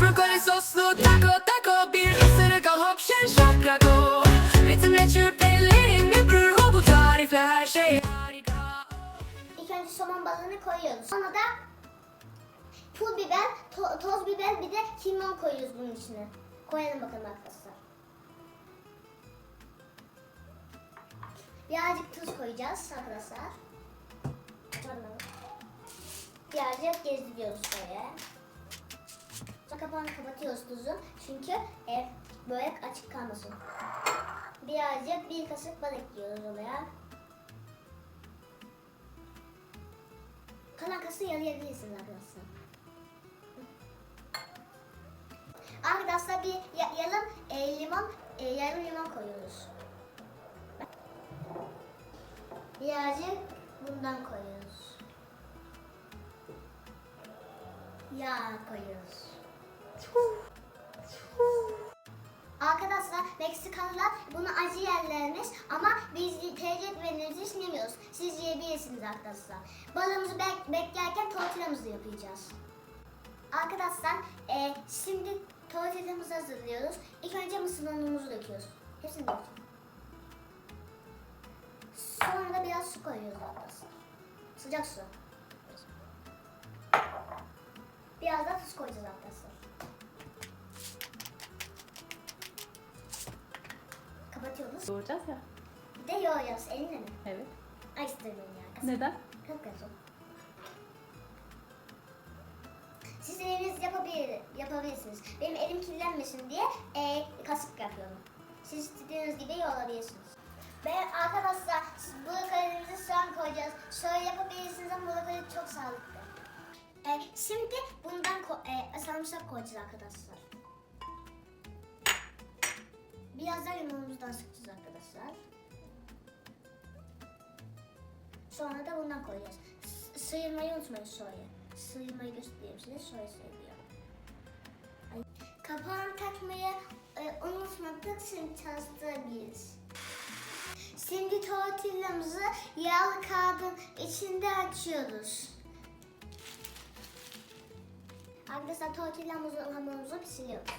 Brokoli soslu taco taco Bir ısırık al hop şen şakrako Ritimle çırp ellerin gübrür Bu tarifle her şey harika İlk önce somon balığını koyuyoruz. Sonra da pul biber, to- toz biber bir de kimyon koyuyoruz bunun içine. Koyalım bakalım arkadaşlar. Birazcık tuz koyacağız arkadaşlar. Birazcık gezdiriyoruz şöyle. Kapağını kapatıyoruz tuzun. Çünkü e, börek açık kalmasın. Birazcık bir kaşık bal ekliyoruz oraya. Kalan kası yalayabilirsiniz arkadaşlar. Arkadaşlar bir ya- yarım e, limon, e, yarım limon koyuyoruz. Birazcık bundan koyuyoruz. Yağ koyuyoruz. Meksikalılar bunu acı yerlermiş ama biz tercih etmediğimiz için yemiyoruz. Siz yiyebilirsiniz arkadaşlar. Balığımızı bek- beklerken tortillamızı yapacağız. Arkadaşlar e, şimdi tortillamızı hazırlıyoruz. İlk önce mısır unumuzu döküyoruz. Hepsini döküyoruz. Sonra da biraz su koyuyoruz arkadaşlar. Sıcak su. Biraz da tuz koyacağız arkadaşlar. Kapatıyoruz. Doğuracağız ya. Bir de yoğuruyoruz elinle mi? Evet. Ay istemiyorum ya. Neden? Kapkası. Siz eliniz yapabilir, yapabilirsiniz. Benim elim kirlenmesin diye e, kasık yapıyorum. Siz istediğiniz gibi yoğurabilirsiniz. Ve arkadaşlar siz brokolimizi soğan koyacağız. Şöyle yapabilirsiniz ama brokoli çok sağlıklı. E, şimdi bundan ko- e, sarımsak koyacağız arkadaşlar. Biraz da limonumuzdan sıkacağız Sonra da bundan koyacağız. S- sıyırmayı unutmayın soya. Sıyırmayı göstereyim size. Soya sıyırıyor. Kapağını takmayı e, unutmadık. Şimdi çalıştırabiliriz. Şimdi tortillamızı yağlı kağıdın içinde açıyoruz. Arkadaşlar tortillamızı hamurumuzu pişiriyoruz.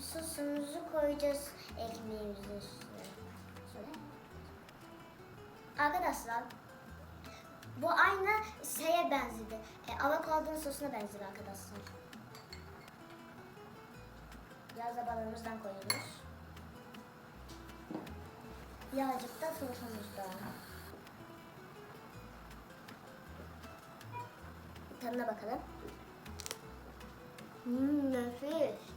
Sosumuzu koyacağız ekmeğimizin üstüne. Şöyle. Arkadaşlar bu aynı şeye benzedi. E, avokadonun sosuna benziyor arkadaşlar. Biraz da balığımızdan koyuyoruz. Birazcık da sosumuzdan. Tadına bakalım. Hmm.